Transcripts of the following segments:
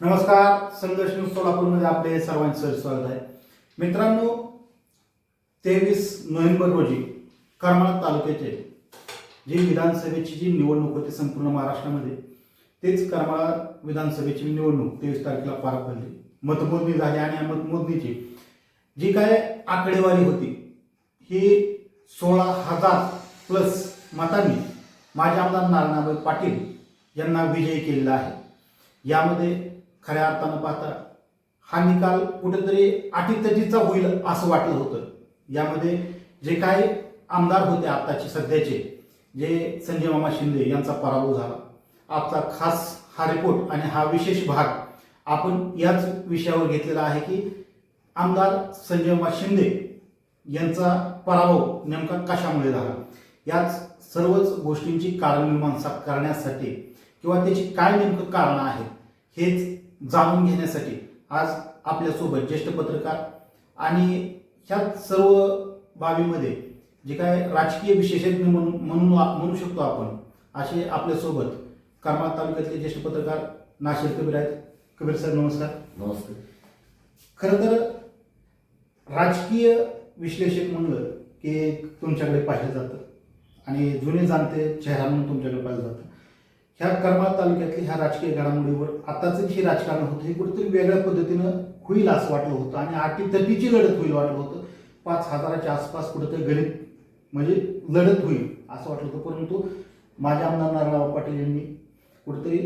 नमस्कार संघर्ष न्यूज सोलापूरमध्ये आपले सर्वांचे सर स्वागत आहे. मित्रांनो तेवीस नोव्हेंबर रोजी करमाळा तालुक्याचे जी विधानसभेची जी निवडणूक होती संपूर्ण महाराष्ट्रामध्ये तेच करमाळा विधानसभेची निवडणूक तेवीस तारखेला पार पडली. मतमोजणी झाली आणि या मतमोजणीची जी काय आकडेवारी होती ही सोळा हजार प्लस मतांनी माझे आमदार नारायणाबाई पाटील यांना विजयी केलेला आहे. यामध्ये खऱ्या अर्थानं पाहता हा निकाल कुठेतरी अटीतटीचा होईल असं वाटलं होतं. यामध्ये जे काही आमदार होते आत्ताचे सध्याचे जे संजय मामा शिंदे यांचा पराभव झाला. आजचा खास हा रिपोर्ट आणि हा विशेष भाग आपण याच विषयावर घेतलेला आहे की आमदार संजय मामा शिंदे यांचा पराभव नेमका कशामुळे झाला? याच सर्वच गोष्टींची कारणमीमांसा करण्यासाठी किंवा त्याची काय नेमकं कारण आहेत हेच जाणून घेण्यासाठी आज आपल्यासोबत ज्येष्ठ पत्रकार आणि ह्या सर्व बाबीमध्ये जे काय राजकीय विशेषज्ञ म्हणून म्हणून म्हणू शकतो आपण असे आपल्यासोबत करमाळ तालुक्यातले ज्येष्ठ पत्रकार नाशिर कबीर आहेत. कबीर सर नमस्कार. नमस्ते खरं तर राजकीय विश्लेषक म्हणलं की तुमच्याकडे पाहिलं जातं आणि जुने जाणते चेहरा म्हणून तुमच्याकडे पाहिलं जातं. ह्या करमाळ तालुक्यातली ह्या राजकीय घडामोडीवर आताचं जे राजकारण होतं हे कुठेतरी वेगळ्या पद्धतीनं होईल असं वाटलं होतं आणि आठी तटीची लढत होईल वाटलं होतं. पाच हजाराच्या आसपास कुठेतरी गणित म्हणजे लढत होईल असं वाटलं होतं. परंतु माझ्या आमदार नारायणराव पाटील यांनी कुठेतरी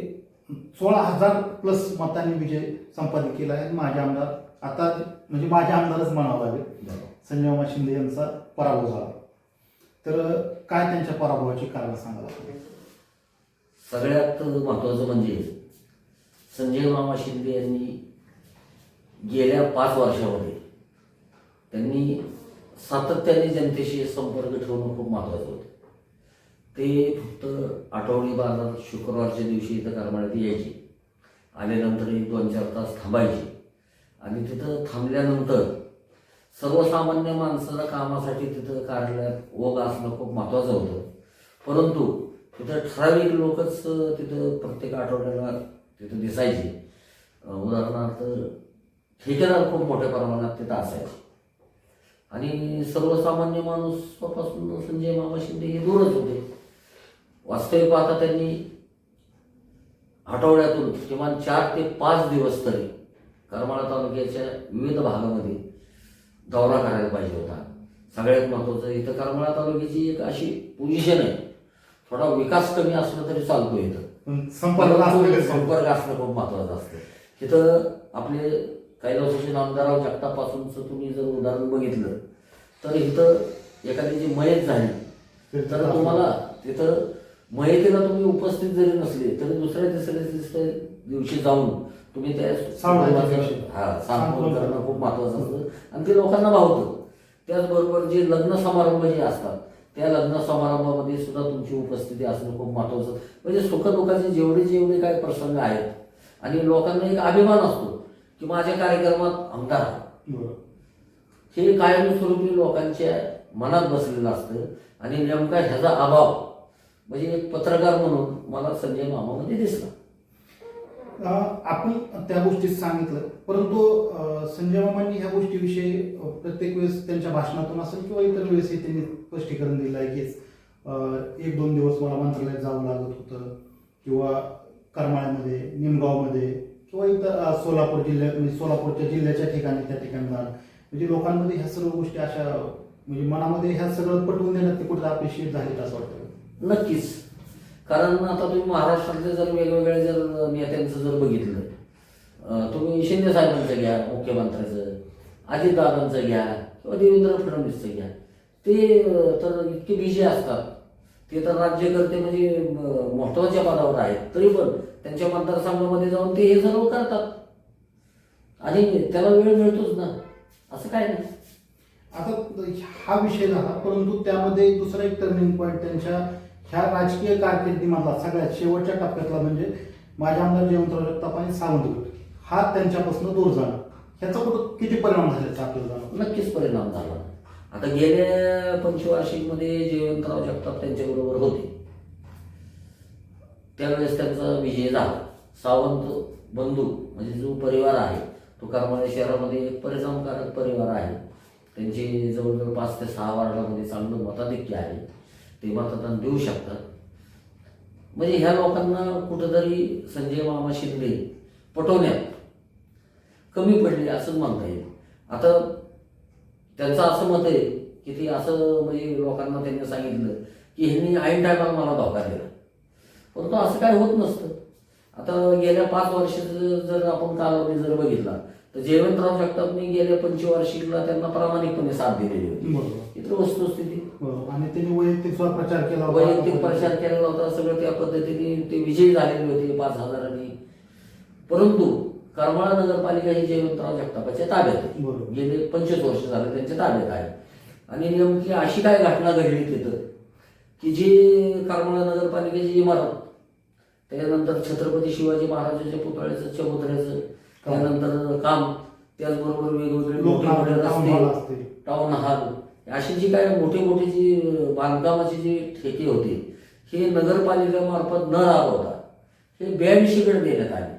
सोळा हजार प्लस मतांनी विजय संपादित केला आहे. माझे आमदार आता म्हणजे माझे आमदारच म्हणावं लागेल. संजय शिंदे यांचा पराभव झाला. तर काय त्यांच्या पराभवाची कारण सांगायला सगळ्यात महत्त्वाचं म्हणजे संजय मामा शिंदे यांनी गेल्या पाच वर्षामध्ये त्यांनी सातत्याने जनतेशी संपर्क ठेवणं खूप महत्त्वाचं होतं. ते फक्त आठवडी बाजार शुक्रवारच्या दिवशी इथं करमाळ्यात यायचे. आल्यानंतर एक दोन चार तास थांबायचे. आणि तिथं थांबल्यानंतर सर्वसामान्य माणसाला कामासाठी तिथं कार्यालयात ओघ असणं खूप महत्त्वाचं होतं. परंतु तिथं ठराविक लोकच तिथं प्रत्येक आठवड्याला तिथं दिसायचे. उदाहरणार्थ ठेकेदार खूप मोठ्या प्रमाणात तिथं असायचे. आणि सर्वसामान्य माणूसपासून संजय मामा शिंदे हे दूरच होते. वास्तविक पाहता त्यांनी आठवड्यातून किमान चार ते पाच दिवस तरी करमाळा तालुक्याच्या विविध भागामध्ये दौरा करायला पाहिजे होता. सगळ्यात महत्त्वाचं इथं करमाळा तालुक्याची एक अशी पोझिशन आहे. थोडा विकास कमी असला तरी चालतो इथं. संपर्क असणं खूप महत्वाचं असतं. तिथं आपले कैलासाचे नामदाराव जगतापासूनचं तुम्ही जर उदाहरण बघितलं तर इथं एखाद्याची मयत झाली तर तुम्हाला तिथं मयतीला तुम्ही उपस्थित जरी नसले तरी दुसऱ्या तिसऱ्या तिसऱ्या दिवशी जाऊन तुम्ही त्या. हा करणं खूप महत्वाचं असतं. आणि ते लोकांना भावतं. त्याचबरोबर जे लग्न समारंभ जे असतात त्या लग्न समारंभामध्ये सुद्धा तुमची उपस्थिती असणं खूप महत्वाचं. म्हणजे सुखदुःखाचे जेवढे जेवढे काही प्रसंग आहेत आणि लोकांना एक अभिमान असतो की माझ्या कार्यक्रमात आमदार. हे कायमस्वरूपी लोकांच्या मनात बसलेलं असतं आणि नेमका ह्याचा अभाव म्हणजे एक पत्रकार म्हणून मला संजय मामामध्ये दिसला. अं, आपण त्या गोष्टीत सांगितलं. परंतु संजय मामांनी ह्या गोष्टीविषयी प्रत्येक वेळेस त्यांच्या भाषणातून असेल किंवा इतर वेळेस त्यांनी स्पष्टीकरण दिलं आहे की एक दोन दिवस मला मंत्रालयात जावं लागत होतं किंवा करमाळ्यामध्ये निमगावमध्ये किंवा इतर सोलापूर जिल्ह्यात म्हणजे सोलापूरच्या जिल्ह्याच्या ठिकाणी त्या ठिकाणी जाणं. म्हणजे लोकांमध्ये ह्या सर्व गोष्टी अशा म्हणजे मनामध्ये ह्या सगळं पटवून देण्यात ते कुठं अपेक्षित झालेत असं वाटतं. नक्कीच. कारण आता तुम्ही महाराष्ट्रातले जर वेगवेगळे जर नेत्यांचं जर बघितलं तुम्ही शिंदे साहेबांचं घ्या मुख्यमंत्र्याचं अजितदादांचं घ्या किंवा देवेंद्र फडणवीसचं घ्या. ते तर इतके बिझी असतात. ते तर राज्यकर्ते म्हणजे महत्त्वाच्या पदावर आहेत. तरी पण त्यांच्या मतदारसंघामध्ये जाऊन ते हे सर्व करतात. आणि त्याला वेळ मिळतोच ना. असं काय नाही. आता हा विषय झाला परंतु त्यामध्ये दुसरा एक टर्निंग पॉईंट त्यांच्या ह्या राजकीय कारकिर्दीमधला सगळ्यात शेवटच्या टप्प्यातला म्हणजे माझ्या आमदार जयवंतराव जगताप आणि सावंत हा त्यांच्यापासून दूर झाला. ह्याचा कुठं किती परिणाम झाल्याचा आपल्याला नक्कीच परिणाम झाला. आता गेल्या पंचवार्षिकमध्ये जयवंतराव जगताप त्यांच्याबरोबर होते. त्यावेळेस त्यांचा विजय झाला. सावंत बंधू म्हणजे जो परिवार आहे तो करमाळे शहरामध्ये एक परिणामकारक परिवार आहे. त्यांचे जवळजवळ पाच ते सहा वार्डामध्ये चांगलं मताधिक्य आहे. ते मतदान देऊ शकतात. म्हणजे ह्या लोकांना कुठंतरी संजय मामा शिंदे पटवण्यात कमी पडले असंच म्हणता येईल. आता त्यांचं असं मत आहे की ते असं म्हणजे लोकांना त्यांनी सांगितलं की ह्यांनी ऐन टायमाला मला धोका दिला. परंतु असं काय होत नसतं. आता गेल्या पाच वर्षाचं जर आपण कालावधी जर बघितला तर जयवंतराव जगतापनी गेल्या पंचवार्षिकला त्यांना प्रामाणिकपणे साथ दिलेली होती. इतर वस्तुस्थिती बरोबर आणि त्यांनी वैयक्तिक सुद्धा प्रचार केला होता. वैयक्तिक प्रचार केलेला होता सगळं त्या पद्धतीने ते विजयी झालेले होते पाच हजारांनी. परंतु करमाळा नगरपालिका ही जयवंतराव जगतापाच्या ताब्यात आहे बरोबर. गेले पंचवीस वर्ष झाले त्यांच्या ताब्यात आहे. आणि नेमकी अशी काय घटना घडली तिथं की जी करमाळा नगरपालिकेची इमारत त्यानंतर छत्रपती शिवाजी महाराजांच्या पुतळ्याचं चबुतऱ्याचं त्यानंतर काम त्याचबरोबर वेगवेगळे मोठे मोठे रस्ते असते. टाउन हॉल अशी जी काय मोठे मोठे जी बांधकामाचे जे ठेके होते हे नगरपालिकेमार्फत न राबवता हे ब्याऐंशीकडे देण्यात आले.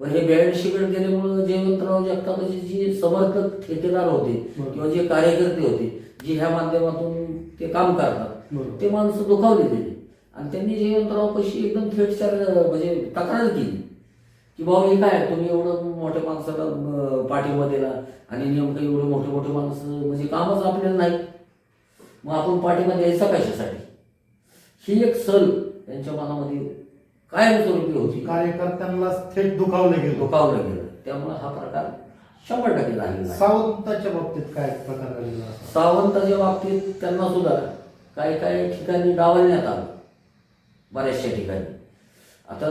पण हे ब्याऐंशीकडे गेल्यामुळं जयवंतराव जगतापाचे जे समर्थक ठेकेदार होते. किंवा जे कार्यकर्ते होते जे ह्या माध्यमातून ते काम करतात ते माणसं दुखावले गेले. आणि त्यांनी जयवंतराव पशी एकदम थेट म्हणजे तक्रार केली. की भाऊ हे काय तुम्ही एवढं मोठ्या माणसाला पाठिंबा दिला आणि नेमकं एवढे मोठे मोठे माणसं म्हणजे कामच आपल्याला नाही. मग आपण पाठिंबा द्यायचा कशासाठी? ही एक सल त्यांच्या मनामध्ये कायमस्वरूपी होती. कार्यकर्त्यांना थेट दुखावलं गेलं. दुखावलं गेलं. त्यामुळे हा प्रकार शंभर टक्के झालेला सावंताच्या बाबतीत काय प्रकार? सावंताच्या बाबतीत त्यांना सुद्धा काही काही ठिकाणी डावलण्यात आलं. बऱ्याचशा ठिकाणी. आता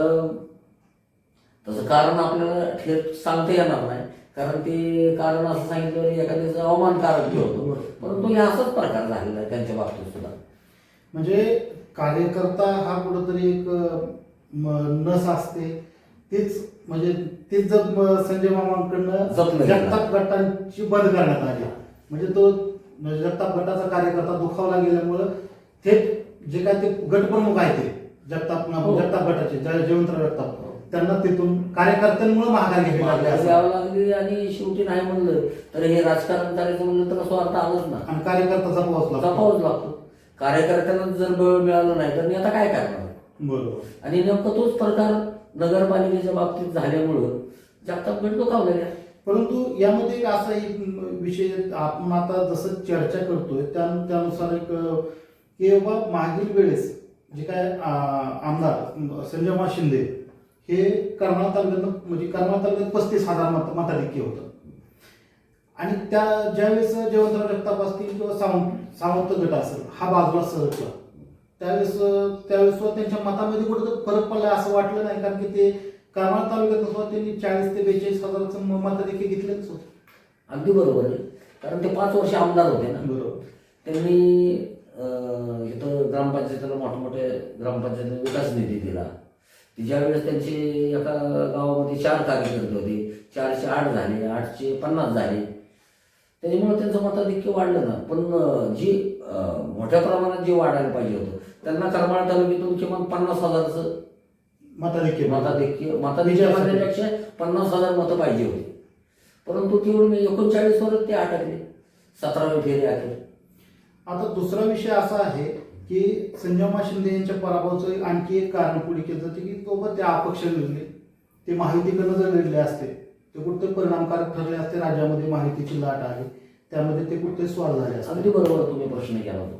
तसं कारण आपल्याला थेट सांगता येणार नाही. कारण ते कारण असं सांगितलं एखाद्याचं अवमानकारक होतं. परंतु हे असाच प्रकार झालेला आहे त्यांच्या बाबतीत सुद्धा. म्हणजे कार्यकर्ता हा कुठंतरी एक नस असते. तीच म्हणजे तीच जर म, संजय मामांकडनं. जगताप गटांची बंद करण्यात आली. म्हणजे तो म्हणजे जगताप गटाचा कार्यकर्ता दुखावला गेल्यामुळं थेट जे काय ते गटप्रमुख आहे ते. जगताप हो. जगताप गटाचे जय- जयवंतराव जगताप. त्यांना तिथून कार्यकर्त्यांमुळे महागाई घ्यावी लागली माघारी असं. द्यावं लागली आणि शेवटी नाही म्हणलं तर हे राजकारण करायचं म्हणलं तर स्वार्थ आलंच ना. आणि कार्यकर्ता जपावाच लागतो. लागतो. कार्यकर्त्यांना जर बळ मिळालं नाही तर मी आता काय करणार? बरोबर. आणि नेमकं तोच प्रकार नगरपालिकेच्या बाबतीत झाल्यामुळं गट दुखावलेला. आहे. परंतु यामध्ये एक असा एक विषय आपण आता जसं चर्चा करतोय त्या त्यानुसार एक अं, की बाबा मागील वेळेस जे काय आमदार संजय मा शिंदे हे करमाळा तालुक्यात म्हणजे करमाळा तालुक्यात पस्तीस हजार मत मताधिक्य होतं. आणि त्या ज्यावेळेस जयवंतराव जगताप असतील किंवा सावंत सावंत गट असेल हा बाजूला सरकला त्यावेळेस त्यावेळेस त्यांच्या मतामध्ये कुठं फरक पडला असं वाटलं नाही कारण की ते करमाळा तालुक्यात सुद्धा त्यांनी चाळीस ते बेचाळीस हजाराचं मताधिक्य घेतलेच होतं. अगदी बरोबर आहे. कारण ते पाच वर्ष आमदार होते ना. बरोबर. त्यांनी इथं ग्रामपंचायतीला मोठमोठे ग्रामपंचायतीला विकास निधी दिला. की ज्यावेळेस त्यांचे एका गावामध्ये चार कार्यकर्ते होते. चारशे आठ झाले आठशे पन्नास झाले. त्याच्यामुळे त्यांचं मताधिक्य वाढलं ना. पण जी मोठ्या प्रमाणात जे वाढायला पाहिजे होतं त्यांना करमाळा तालुक्यातून किमान पन्नास हजारचं मताधिक्य. मताधिक्य मताधिक्य म्हणण्यापेक्षा पन्नास हजार मतं पाहिजे होती. परंतु तेवढं मी एकोणचाळीस वरच ते अटकले सतराव्या फेरी अखेर आता दुसरा विषय असा आहे की संजयमा शिंदे यांच्या पराभवाचं आणखी एक कारण पुढे केलं जाते की तो बा ते अपक्ष लढले ते माहितीकडनं जर लढले असते. ते कुठे परिणामकारक ठरले असते राज्यामध्ये माहितीची लाट आली त्यामध्ये ते कुठे स्वार झाले असते. अगदी बरोबर तुम्ही प्रश्न केला होता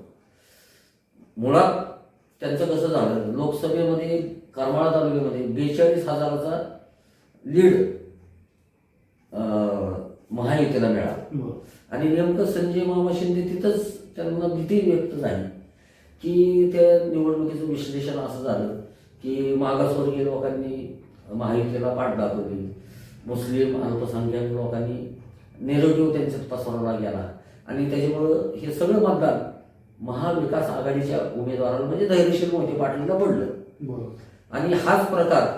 मुळात त्यांचं कसं झालं लोकसभेमध्ये करमाळा तालुक्यामध्ये बेचाळीस हजाराचा लीड महायुतीला मिळाला. आणि नेमकं संजय मामा शिंदे तिथंच त्यांना भीती व्यक्त झाली. की त्या निवडणुकीचं विश्लेषण असं झालं की मागासवर्गीय लोकांनी महायुतीला पाठ दाखवली. मुस्लिम अल्पसंख्याक लोकांनी नेगेटिव्ह त्यांच्यात पसरवला गेला. आणि त्याच्यामुळं हे सगळं मतदान महाविकास आघाडीच्या उमेदवाराला म्हणजे धैर्यशील मोहिते पाटलांना पडलं. आणि हाच प्रकार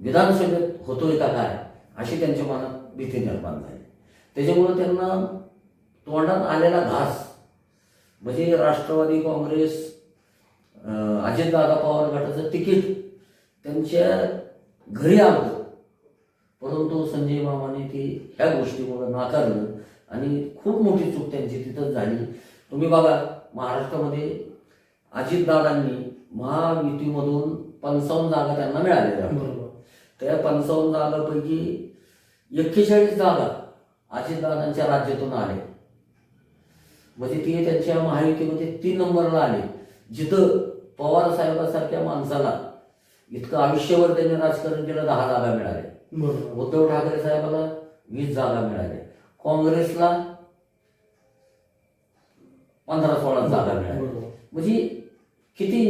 विधानसभेत होतोय का काय अशी त्यांच्या मनात भीती निर्माण झाली. त्याच्यामुळे त्यांना तोंडात आलेला घास म्हणजे राष्ट्रवादी काँग्रेस अजितदादा पवार गटाचं तिकीट त्यांच्या घरी आलं परंतु संजय मामाने ते ह्या गोष्टीमुळे नाकारलं आणि खूप मोठी चूक त्यांची तिथंच झाली. तुम्ही बघा महाराष्ट्रामध्ये अजितदादांनी महायुतीमधून पंचावन्न जागा त्यांना मिळालेल्या त्या पंचावन्न जागापैकी एक्केचाळीस जागा अजितदादांच्या राज्यातून आले म्हणजे ते त्यांच्या महायुतीमध्ये तीन नंबरला आले. जिथं पवार साहेबासारख्या माणसाला इतकं आयुष्यभर त्यांनी राजकारण केलं दहा जागा मिळाल्या. बरोबर. उद्धव ठाकरे साहेबाला वीस जागा मिळाल्या. काँग्रेसला पंधरा सोळा जागा मिळाल्या. म्हणजे किती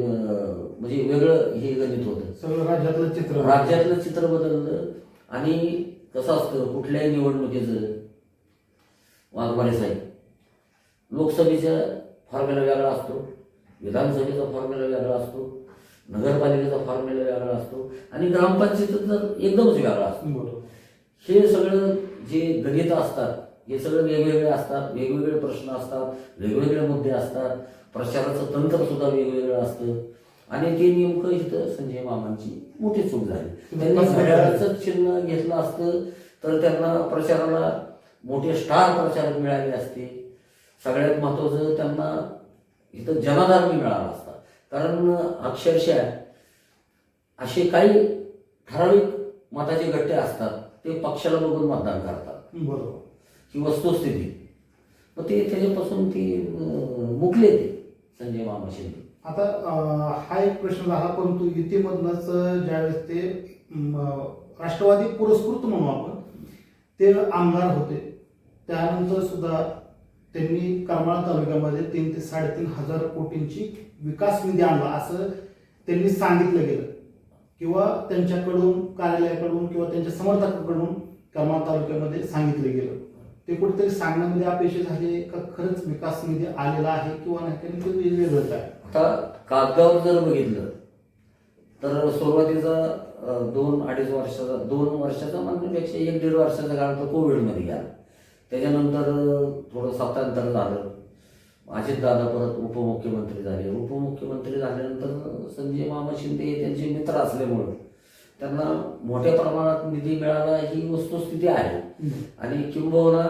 म्हणजे वेगळं हे गणित होतं. सगळं राज्यातलं चित्र. राज्यातलं चित्र बदललं आणि कसं असतं कुठल्याही निवडणुकीचं वाघमारे साहेब लोकसभेचा फॉर्म्युला वेगळा असतो विधानसभेचा फॉर्म्युला वेगळा असतो नगरपालिकेचा फॉर्म्युला वेगळा असतो आणि ग्रामपंचायतीचा तर एकदमच वेगळा असतो. हे सगळं जे गणित असतात हे सगळं वेगवेगळे असतात वेगवेगळे प्रश्न असतात वेगवेगळे मुद्दे असतात प्रचाराचं तंत्र सुद्धा वेगवेगळं असतं. आणि ते नेमकं इथं संजय मामांची मोठी चूक झाली. त्यांनी घड्याळाचं चिन्ह घेतलं असतं तर त्यांना प्रचाराला मोठे स्टार प्रचारक मिळाले असते. सगळ्यात महत्त्वाचं त्यांना इथं जनाधार मिळाला असता. कारण अक्षरशः असे काही ठराविक मताचे गट्टे असतात ते पक्षाला बघून मतदान करतात. बरोबर. ही वस्तुस्थिती. मग ते त्याच्यापासून ती मुकले ते संजय मामा शिंदे. आता हा एक प्रश्न झाला परंतु युतीमधनंच ज्यावेळेस ते राष्ट्रवादी पुरस्कृत म्हणू आपण ते आमदार होते. त्यानंतर सुद्धा त्यांनी करमाळा तालुक्यामध्ये तीन ते साडेतीन हजार कोटींची विकास निधी आणला. असं त्यांनी सांगितलं गेलं. किंवा त्यांच्याकडून कार्यालयाकडून किंवा त्यांच्या समर्थकाकडून करमाळा तालुक्यामध्ये सांगितलं गेलं. ते कुठेतरी सांगण्यामध्ये अपयशी झाले का? खरंच विकास निधी आलेला आहे किंवा नाही? कारण ते वेगळंच आहे. आता कागदावर जर बघितलं तर सुरुवातीचा दोन अडीच वर्षाचा दोन वर्षाचा म्हणण्यापेक्षा एक दीड वर्षाचा काळ तर कोविडमध्ये गेला. त्याच्यानंतर थोडं सत्तांतर झालं. अजितदादा परत उपमुख्यमंत्री झाले. उपमुख्यमंत्री झाल्यानंतर संजय मामा शिंदे हे त्यांचे मित्र असल्यामुळं त्यांना मोठ्या प्रमाणात निधी मिळाला ही वस्तुस्थिती आहे. आणि किंबहुना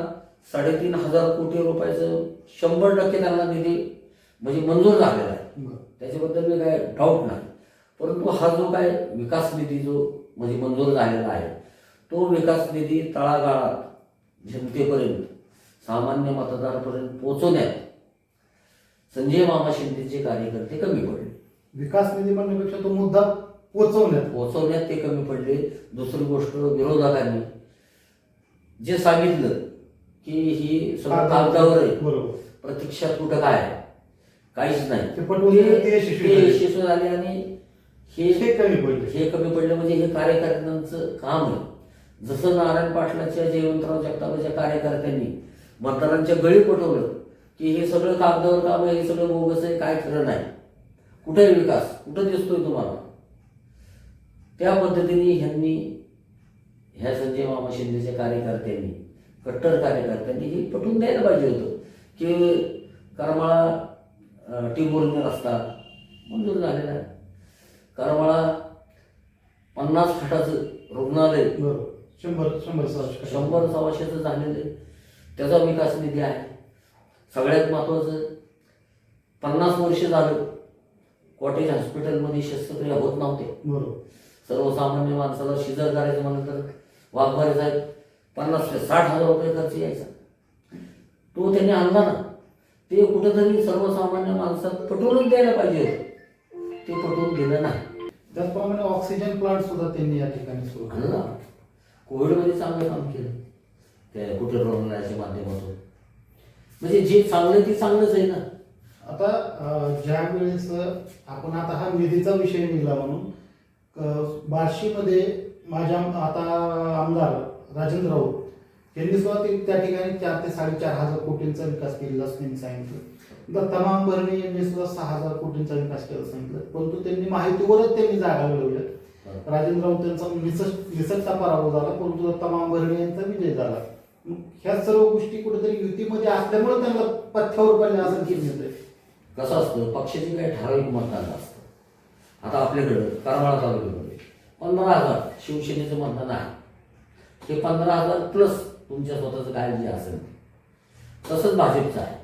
साडेतीन हजार कोटी रुपयाचं शंभर टक्के त्यांना निधी म्हणजे मंजूर झालेला आहे. त्याच्याबद्दल मी काय डाऊट नाही. परंतु हा जो काय विकास निधी जो म्हणजे मंजूर झालेला आहे तो विकास निधी तळागाळात जनतेपर्यंत सामान्य मतदारापर्यंत पोहोचवण्यात संजय मामा शिंदेचे कार्यकर्ते कमी पडले. विकास निधी म्हणण्यापेक्षा तो मुद्दा पोहोचवण्यात. पोहोचवण्यात ते कमी पडले. दुसरी गोष्ट विरोधकांनी जे सांगितलं की ही सगळं कागदावर. आहे. बरोबर. प्रत्यक्षात कुठं काय आहे? काहीच नाही. यशस्वी झाले. आणि हे हे कमी पडले. हे कमी पडलं म्हणजे हे कार्यकर्त्यांचं काम आहे. जसं नारायण पाटलाच्या जयवंतराव जगतापाच्या कार्यकर्त्यांनी मतदारांच्या गळी पटवलं की हे सगळं कागदावर काम आहे हे सगळं बोगस आहे काय खरं नाही. कुठे विकास कुठं दिसतोय तुम्हाला? त्या पद्धतीने ह्यांनी ह्या संजय मामा शिंदेच्या कार्यकर्त्यांनी कट्टर कार्यकर्त्यांनी हे पटवून द्यायला पाहिजे होतं की करमाळा टिंबुर्णी रस्ता मंजूर झालेला आहे. करमाळा पन्नास खाटाचं रुग्णालय बरोबर शंभर शंभर सहाशे शंभर सव्वाशेचं झालेलं त्याचा विकास निधी आहे. सगळ्यात महत्त्वाचं पन्नास वर्ष झालं कॉटेज हॉस्पिटलमध्ये शस्त्रक्रिया होत नव्हते. बरोबर. सर्वसामान्य माणसाला शिजर करायचं म्हणलं तर वाघमारे साहेब पन्नास ते साठ हजार रुपये खर्च यायचा. तो त्यांनी आणला ना ते कुठंतरी सर्वसामान्य माणसात पटवून द्यायला पाहिजे होतं. ते पटवून दिलं नाही. त्याचप्रमाणे ऑक्सिजन प्लांट सुद्धा त्यांनी या ठिकाणी सुरू केला. कोविडमध्ये चांगलं काम केलं. त्या कुठे रुग्णालयाच्या माध्यमातून. म्हणजे जे चांगलं ते चांगलंच आहे ना. आता ज्या वेळेस आपण आता हा निधीचा विषय निघाला म्हणून बार्शीमध्ये माझ्या आता आमदार राजेंद्र राऊत यांनी सुद्धा ते- त्या ठिकाणी चार ते साडेचार हजार कोटींचा विकास केलेला असं त्यांनी सांगितलं. तमाम भरणे यांनी सुद्धा सहा हजार कोटींचा विकास केला सांगितलं. परंतु त्यांनी माहितीवरच त्यांनी जागा मिळवल्या राजेंद्र राऊत त्यांचा निसट निसटता पराभव झाला परंतु दत्ता भरणे यांचा विजय झाला. ह्या सर्व गोष्टी कुठेतरी युतीमध्ये असल्यामुळे त्यांना पथ्यावर पडले असं की मिळतंय कसं असतं पक्षाची काही ठराविक मतदान असतं. आता आपल्याकडं करमाळा तालुक्यामध्ये पंधरा हजार शिवसेनेचं मतदान आहे. हे पंधरा हजार प्लस तुमच्या स्वतःचं काय म्हणजे जे असेल तसंच भाजपचं आहे.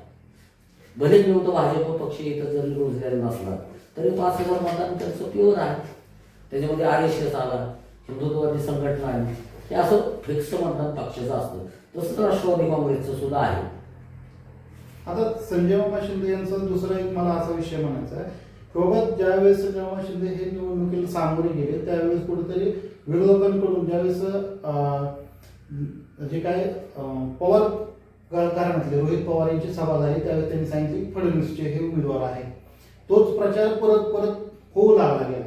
भले नव्हतं भाजप पक्ष इथं जरी रोजगार नसला तरी पाच हजार मतदान त्यांचं प्युअर आहे. त्याच्यामध्ये आर एस एस आला हिंदुत्ववादी संघटना आली हे असं फिक्स म्हणतात पक्षाचं असतं. तसंच राष्ट्रवादी काँग्रेसचं सुद्धा आहे. आता संजय बाबा शिंदे यांचा दुसरा एक मला असा विषय म्हणायचा आहे की बाबा ज्यावेळेस संजय बाबा शिंदे हे निवडणुकीला सामोरे गेले त्यावेळेस कुठेतरी विरोधकांकडून ज्यावेळेस अं, जे काय पवार पवार घराण्यातले रोहित पवार यांची सभा झाली त्यावेळेस त्यांनी सांगितले फडणवीसचे हे उमेदवार आहे. तोच प्रचार परत परत होऊ लागला गेला.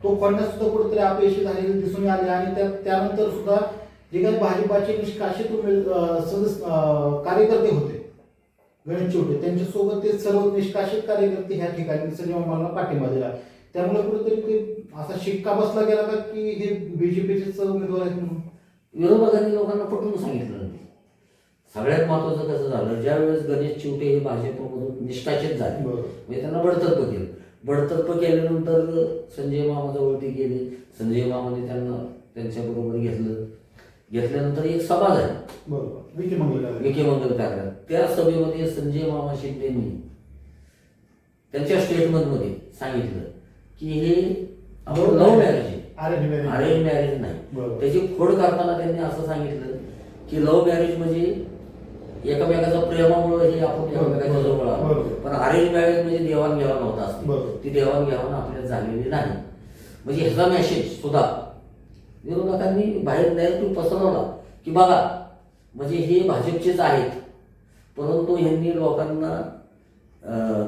तो फडणवीस सुद्धा कुठेतरी अपयशी झालेले दिसून आले आणि त्या त्यानंतर सुद्धा जे काही भाजपाचे निष्कासित सदस्य कार्यकर्ते होते गणेश चिवटे त्यांच्यासोबत ते सर्व निष्कासित कार्यकर्ते ह्या ठिकाणी संजय मामाला पाठिंबा दिला त्यामुळे कुठेतरी ते असा शिक्का बसला गेला का की हे बीजेपीचे उमेदवार आहेत म्हणून विरोधकांनी लोकांना पटवून सांगितलं. सगळ्यात महत्वाचं कसं झालं ज्यावेळेस गणेश चिवटे हे भाजपमधून निष्कासित झाले. म्हणजे त्यांना बडतर्फ केलं बडतर्फ केल्यानंतर संजय मामाजवळ ते गेले संजय मामाने त्यांना त्यांच्याबरोबर घेतलं. घेतल्यानंतर एक सभा झाली. बरोबर. विकी मंगल विखे मंगल कार्यालयात त्या सभेमध्ये संजय मामा शिंदेनी त्यांच्या स्टेटमेंटमध्ये सांगितलं की हे आपण लव्ह मॅरेज आहे अरे अरेंज मॅरेज नाही. त्याची खोड करताना त्यांनी असं सांगितलं की लव्ह मॅरेज म्हणजे एकामेकाच्या प्रेमामुळे हे आपण एकमेकाच्या जवळ आलो. पण अरेंज मॅरेज म्हणजे देवाणघेवाण होत असते. ती देवाणघेवाण आपल्यात झालेली नाही. म्हणजे ह्याचा मेसेज सुद्धा विरोधकांनी बाहेर नॅरेटिव्ह पसरवला. की बघा म्हणजे हे भाजपचेच आहेत. परंतु यांनी लोकांना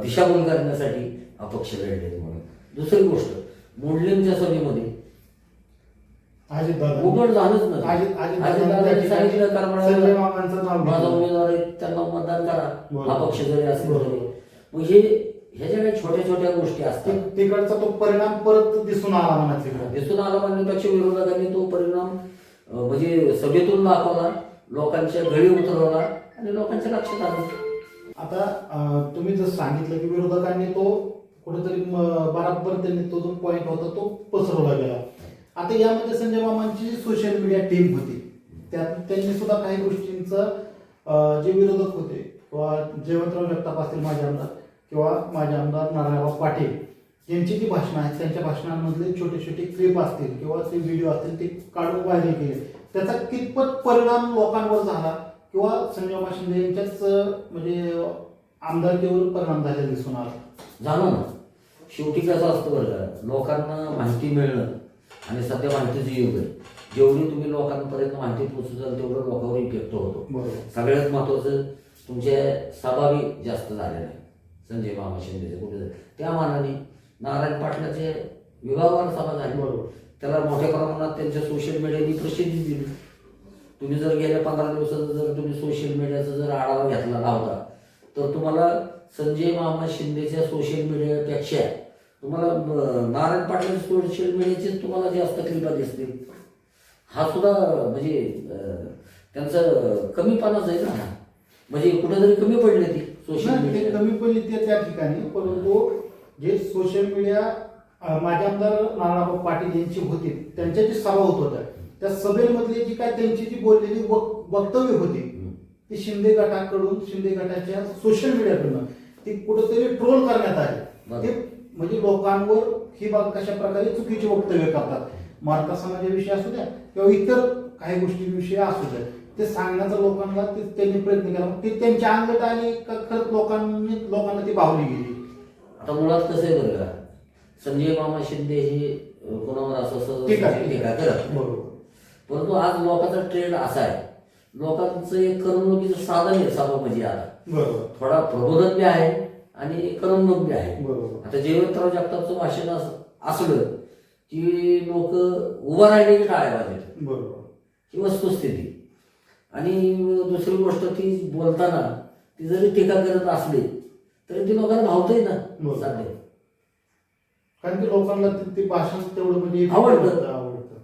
दिशाभूल करण्यासाठी अपक्ष लढले म्हणून. दुसरी गोष्ट मोडलींच्या सभेमध्ये अजित दादा. उघड झालंच नाही. अजित- अजित अजित दादांनी दादांनी त्या सांगितलं ठिकाणी कारण संजय मामांचं नाव माझा घेतलं. उमेदवार आहे त्यांना मतदान करा. बरोबर. हा पक्ष जरी असेल बरोबर. तरी मग हे ह्या ज्या काही छोट्या छोट्या गोष्टी असतात. ते- तिकडचा तो परिणाम परत दिसून आला तिकडे. दिसून आला म्हणण्यापेक्षा विरोधकांनी तो परिणाम अं, म्हणजे सभेतून दाखवला लोकांच्या गळी उतरवला आणि लोकांच्या लक्षात आलं. आता अं, तुम्ही जसं सांगितलं की विरोधकांनी तो कुठेतरी बराबर त्यांनी तो जो पॉईंट होता तो पसरवला गेला. आता यामध्ये संजय मामांची सोशल मीडिया टीम होती त्यात त्यांनी सुद्धा काही गोष्टींचं जे विरोधक होते किंवा जयवंतराव जगताप असतील माझे आमदार किंवा माझे आमदार नारायणराव पाटील यांची जी भाषणं आहेत त्यांच्या भाषणांमधले छोटे छोटे क्लिप असतील किंवा ते व्हिडिओ असतील ते काढून व्हायरल केले. त्याचा कितपत परिणाम लोकांवर झाला किंवा संजय शिंदे यांच्याच म्हणजे आमदारकीवर परिणाम झालेला दिसून आला? झालं ना. शेवटी कसं असतं बरं का लोकांना माहिती मिळणं आणि सध्या माहितीचं युग आहे. जेवढी तुम्ही लोकांपर्यंत माहिती पोहोचवाल तेवढं लोकांवर इफेक्ट होतो. सगळ्यात महत्वाचं तुमच्या सभाबी जास्त झाले नाही संजय मामा शिंदेचे कुठे त्या मानाने नारायण पाटलाचे विभागवार सभा झाली. बरोबर. त्याला मोठ्या प्रमाणात त्यांच्या सोशल मीडियानी प्रसिद्धी दिली. तुम्ही जर गेल्या पंधरा दिवसाचा जर तुम्ही सोशल मीडियाचा जर आढावा घेतला लावता तर तुम्हाला संजय मामा शिंदेच्या सोशल मीडियापेक्षा तुम्हाला नारायण पाटलाच्या सोशल मीडियाचीच तुम्हाला जास्त क्लिपा दिसतील हा सुद्धा म्हणजे त्यांचं कमीपणाच आहे ना. म्हणजे कुठेतरी कमी पडले ती सोशल मीडिया कमी पडली ते त्या ठिकाणी परंतु जे सोशल मीडिया अं, माझे आमदार नारायणराव पाटील यांची होती त्यांच्या जी सभा होत होत्या त्या सभेमधली जी काय त्यांची जी बोललेली वक- वक्तव्य होती ती शिंदे गटाकडून शिंदे गटाच्या सोशल मीडियाकडून ती कुठेतरी ट्रोल करण्यात आली. ते म्हणजे लोकांवर ही बाब कशा प्रकारे चुकीची वक्तव्य करतात. मराठा समाजाविषयी असू द्या किंवा इतर काही गोष्टींविषयी असू द्या ते सांगण्याचा लोकांना ते त्यांनी प्रयत्न केला. ते त्यांच्या अंगत आली का खरंच लोकांनी लोकांना ती बावली गेली. आता मुळात कसं आहे बरं का? संजय मामा शिंदे हे कोणावर असं टीका करत. बरोबर. परंतु आज लोकांचा ट्रेंड असा आहे. लोकांचं एक करमणुकीचं साधन आहे सभा म्हणजे आता थोडा प्रबोधन बी आहे. आणि करमणूक आहे बरोबर. आता जयवंतराव जगतापचं भाषण अस- असलं की लोक उभं राहिले की टाळ्या वाजवतात. बरोबर. ही वस्तुस्थिती. आणि दुसरी गोष्ट ती बोलताना ती जरी टीका करत असली तरी ती लोकांना भावतंय ना बरोबर. सध्या. कारण की लोकांना ते- ते भाषण तेवढं म्हणजे आवडतं. आवडतं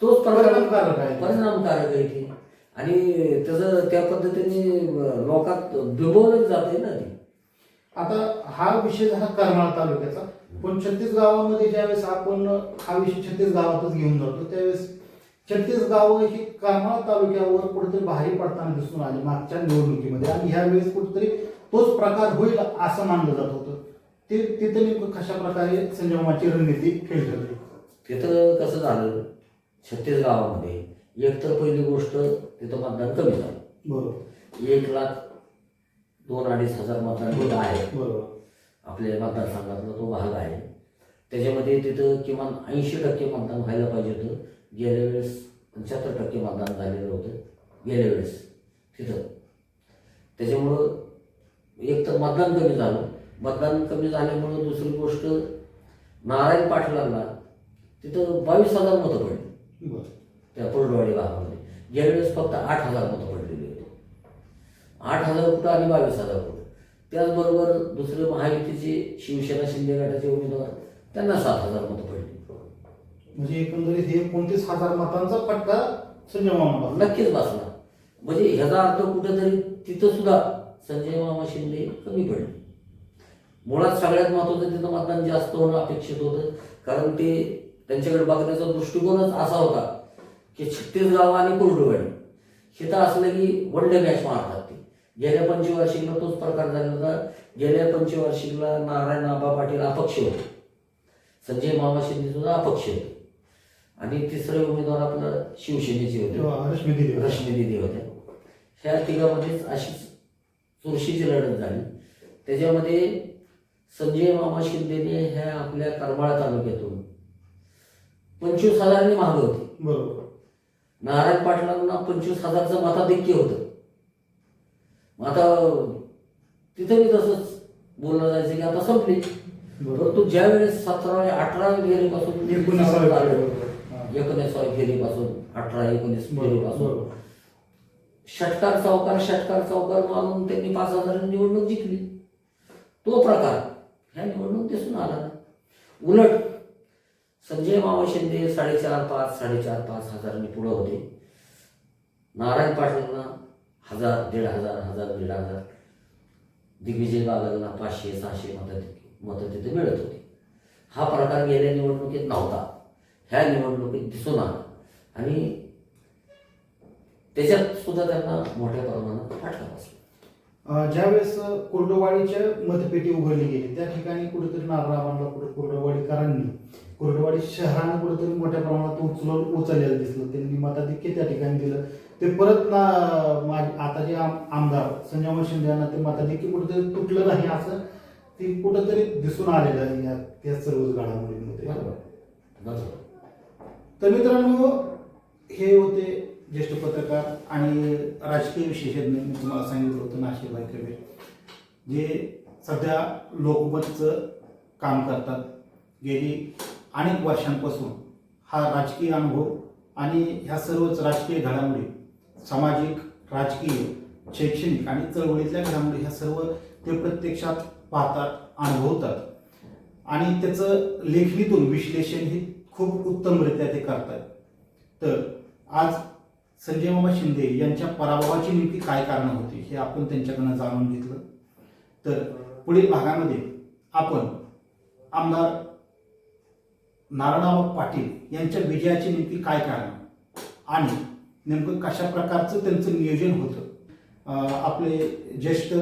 तोच परिणामकारक आहे. परिणामकारक आहे ती. आणि त्याचं त्या पद्धतीने लोकात बिंबवलं जाते ना ती. आता हा विषय झाला करमाळा तालुक्याचा. पण छत्तीस गावामध्ये ज्यावेळेस आपण हा विषय छत्तीस गावातच घेऊन जातो त्यावेळेस छत्तीस गावं ही करमाळा तालुक्यावर कुठेतरी बाहेर पडताना दिसून आली मागच्या निवडणुकीमध्ये. आणि ह्या वेळेस कुठेतरी तोच प्रकार होईल असं मानलं जात होतं. ते तिथे नेमकं कशा प्रकारे संजय मामाची रणनीती फेल ठरली? तिथं कसं झालं? छत्तीस गावामध्ये एक तर पहिली गोष्ट तिथं मतदान कमी झालं. बरोबर. एक लाख दोन अडीच हजार मतदान होत आहे आपल्या मतदारसंघातला तो भाग आहे. त्याच्यामध्ये तिथं किमान ऐंशी टक्के मतदान व्हायला पाहिजे होतं. गेल्या वेळेस पंच्याहत्तर टक्के मतदान झालेलं होतं. गेल्या वेळेस तिथं. त्याच्यामुळं एक तर मतदान कमी झालं. मतदान कमी झाल्यामुळं दुसरी गोष्ट नारायण पाटलांना तिथं बावीस हजार मतं पडली. त्या कोरडवाडी भागामध्ये. गेल्या वेळेस फक्त आठ हजार मतं आठ हजार कुठं आणि बावीस हजार कुठं त्याचबरोबर दुसरे महायुतीचे शिवसेना शिंदे गटाचे उमेदवार त्यांना सात हजार मतं पडली. म्हणजे एकंदरीत हे एकोणतीस हजार मतांचा फटका संजय मामा नक्कीच बसला. म्हणजे ह्याचा अर्थ कुठेतरी तिथं सुद्धा संजय मामा शिंदे कमी पडले. मुळात सगळ्यात महत्वाचं तिथं मतदान जास्त होणं अपेक्षित होतं. कारण ते त्यांच्याकडे बघण्याचा दृष्टिकोनच असा होता की छत्तीस गाव आणि कुर्डुवाडी. हे तर असलं की वन डे मॅच मारतात. गेल्या पंचवार्षिकला तोच प्रकार झाला होता. गेल्या पंचवार्षिकला नारायण आबा पाटील अपक्ष होते. संजय मामा शिंदे सुद्धा अपक्ष होते. आणि तिसरे उमेदवार आपलं शिवसेनेचे होते. रश्मी दिदी होत्या. ह्या तिघामध्येच अशीच चुरशीची लढत झाली. त्याच्यामध्ये संजय मामा शिंदेने ह्या आपल्या करमाळा तालुक्यातून पंचवीस हजारांनी मागं होते. बरोबर. नारायण पाटलांना पंचवीस हजारचं मताधिक्य होतं. मग आता तिथं मी तसंच बोललं जायचं की आता संपली. बरोबर. परंतु ज्या वेळेस सतरा अठरा फेरीपासून. एकोणीसाव्या फेरीपासून अठरा एकोणीस फेरीपासून. षटकार चौकार षटकार चौकार मानून त्यांनी पाच हजार निवडणूक जिंकली. तो प्रकार ह्या निवडणूक दिसून आला. उलट संजय मामा शिंदे साडेचार पाच साडेचार पाच हजारांनी पुढं होते. नारायण पाटलांना हजार दीड हजार हजार दीड हजार. दिग्विजय बागलला पाचशे सहाशे मतं मतं तिथे मिळत होती. हा प्रकार गेल्या निवडणुकीत नव्हता. ह्या निवडणुकीत दिसून आला. आणि त्याच्यात सुद्धा त्यांना मोठ्या प्रमाणात फाटका बसला. ज्यावेळेस कुर्डवाडीच्या मतपेटी उघडली गेली त्या ठिकाणी कुठेतरी नारळाबांना कुठे कुर्डवाडीकरांनी कुर्डवाडी शहरानं कुठेतरी मोठ्या प्रमाणात उचलून उचललेलं दिसलं. त्यांनी मताधिक्य त्या ठिकाणी दिलं. ते परत ना मा- आता जे आम- आमदार संजय मामा शिंदे यांना ते मताधिक्य कुठेतरी तुटलं नाही असं ते कुठंतरी दिसून आलेलं आहे या त्या सर्वच घडामोडींमध्ये तर मित्रांनो हे होते ज्येष्ठ पत्रकार आणि राजकीय विशेषज्ञ मी तुम्हाला सांगितलं होतं नाशिकभाई कबीर जे सध्या लोकमतचं काम करतात. गेली अनेक वर्षांपासून हा राजकीय अनुभव आणि ह्या सर्वच राजकीय घडामोडी सामाजिक राजकीय शैक्षणिक आणि चळवळीतल्या घडामोडी ह्या सर्व ते प्रत्यक्षात पाहतात अनुभवतात. आणि त्याचं लेखणीतून विश्लेषण हे खूप उत्तमरित्या ते करतात. तर आज संजय मामा शिंदे यांच्या पराभवाची नेमकी काय कारणं होती हे आपण त्यांच्याकडनं जाणून घेतलं. तर पुढील भागामध्ये आपण आमदार नारायणराव पाटील यांच्या विजयाची नेमकी काय कारण आणि नेमकं कशा प्रकारचं त्यांचं नियोजन होतं? आपले ज्येष्ठ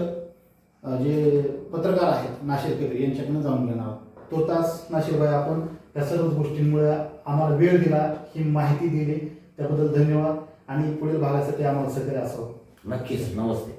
जे पत्रकार आहेत नाशिर यांच्याकडनं जाऊन घेणार तो तास नाशिरबाई आपण या सर्व गोष्टींमुळे आम्हाला वेळ दिला ही माहिती दिली. त्याबद्दल धन्यवाद आणि पुढील भागासाठी आम्हाला सहकार्य असावं. नक्कीच. नमस्ते.